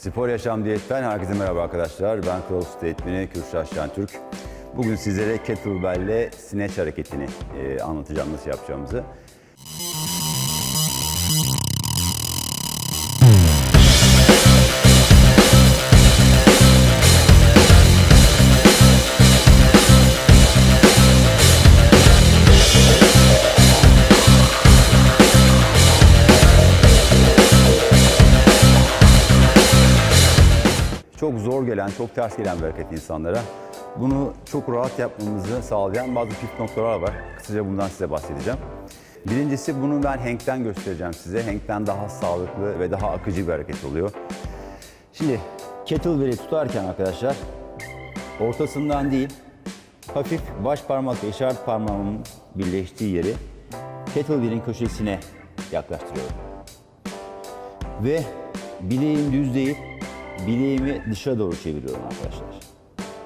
Spor Yaşam Diyet'ten herkese merhaba arkadaşlar. Ben CrossFit eğitmeni Kürşat Şentürk. Bugün sizlere kettlebell ile snatch hareketini e, anlatacağım nasıl yapacağımızı. Zor gelen, çok ters gelen bir hareket insanlara. Bunu çok rahat yapmamızı sağlayan bazı püf noktalar var. Kısaca bundan size bahsedeceğim. Birincisi bunu ben Hank'ten göstereceğim size. Hank'ten daha sağlıklı ve daha akıcı bir hareket oluyor. Şimdi kettlebell'i tutarken arkadaşlar ortasından değil hafif baş parmak ve işaret parmağımın birleştiği yeri kettlebell'in köşesine yaklaştırıyorum. Ve bileğim düz değil, bileğimi dışa doğru çeviriyorum arkadaşlar.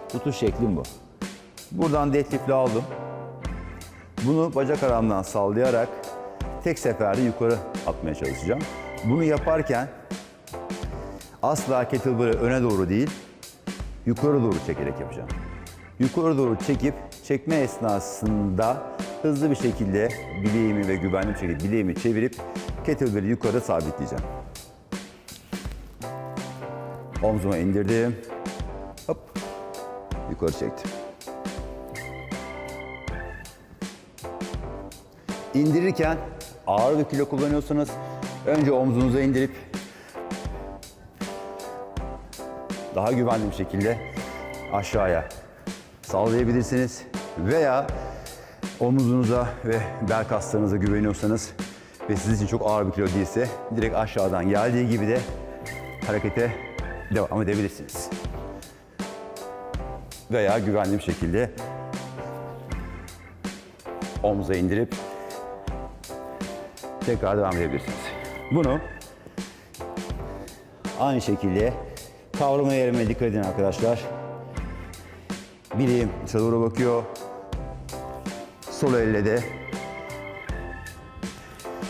Tutuş şeklim bu. Buradan deadlift'le aldım. Bunu bacak aramdan sallayarak tek seferde yukarı atmaya çalışacağım. Bunu yaparken asla kettlebell'i öne doğru değil, yukarı doğru çekerek yapacağım. Yukarı doğru çekip çekme esnasında hızlı bir şekilde bileğimi ve güvenli bir şekilde bileğimi çevirip kettlebell'i yukarı sabitleyeceğim. Omzuma indirdim. Hop. Yukarı çektim. İndirirken ağır bir kilo kullanıyorsanız önce omzunuza indirip daha güvenli bir şekilde aşağıya sallayabilirsiniz. Veya omuzunuza ve bel kaslarınıza güveniyorsanız ve sizin için çok ağır bir kilo değilse direkt aşağıdan geldiği gibi de harekete devam edebilirsiniz. Veya güvenli bir şekilde omuza indirip tekrar devam edebilirsiniz. Bunu aynı şekilde kavrama yerime dikkat edin arkadaşlar. Dışa doğru bakıyor. Sol elle de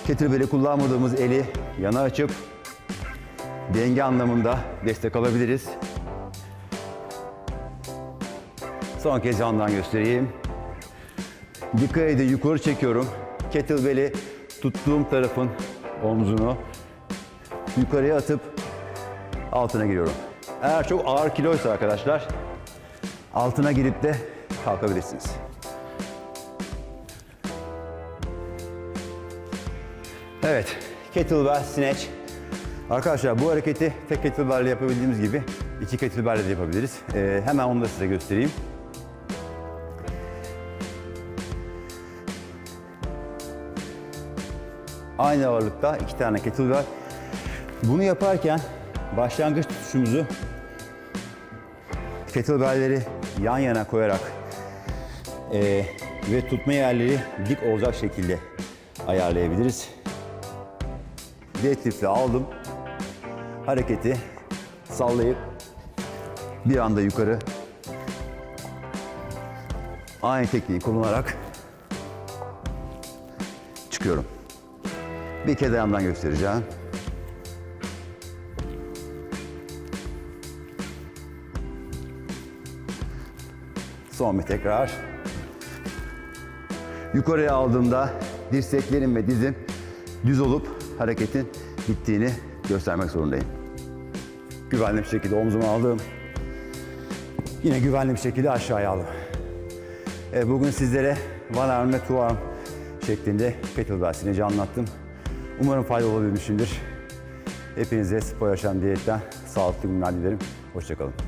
kettlebell'i kullanmadığımız eli yana açıp denge anlamında destek alabiliriz. Son kez yandan göstereyim. Dikkat edin yukarı çekiyorum. Kettlebell'i tuttuğum tarafın omzunu yukarıya atıp altına giriyorum. Eğer çok ağır kiloysa arkadaşlar altına girip de kalkabilirsiniz. Evet, kettlebell snatch. Arkadaşlar bu hareketi tek kettlebell ile yapabildiğimiz gibi iki kettlebell ile de yapabiliriz. Ee, hemen onu da size göstereyim. Aynı ağırlıkta iki tane kettlebell. Bunu yaparken başlangıç tutuşumuzu kettlebell'leri yan yana koyarak eee, ve tutma yerleri dik olacak şekilde ayarlayabiliriz. Deadlift'le aldım. Hareketi sallayıp bir anda yukarı aynı tekniği kullanarak çıkıyorum. Bir kez ayağımdan göstereceğim. Son bir tekrar. Yukarıya aldığımda dirseklerim ve dizim düz olup hareketin bittiğini göstermek zorundayım. Güvenli bir şekilde omzuma aldım. Yine güvenli bir şekilde aşağıya aldım. E, bugün sizlere one arm ve şeklinde kettlebell snatch'i anlattım. Umarım faydalı olabilmişimdir. Hepinize spor yaşam diyetten sağlıklı günler dilerim. Hoşçakalın.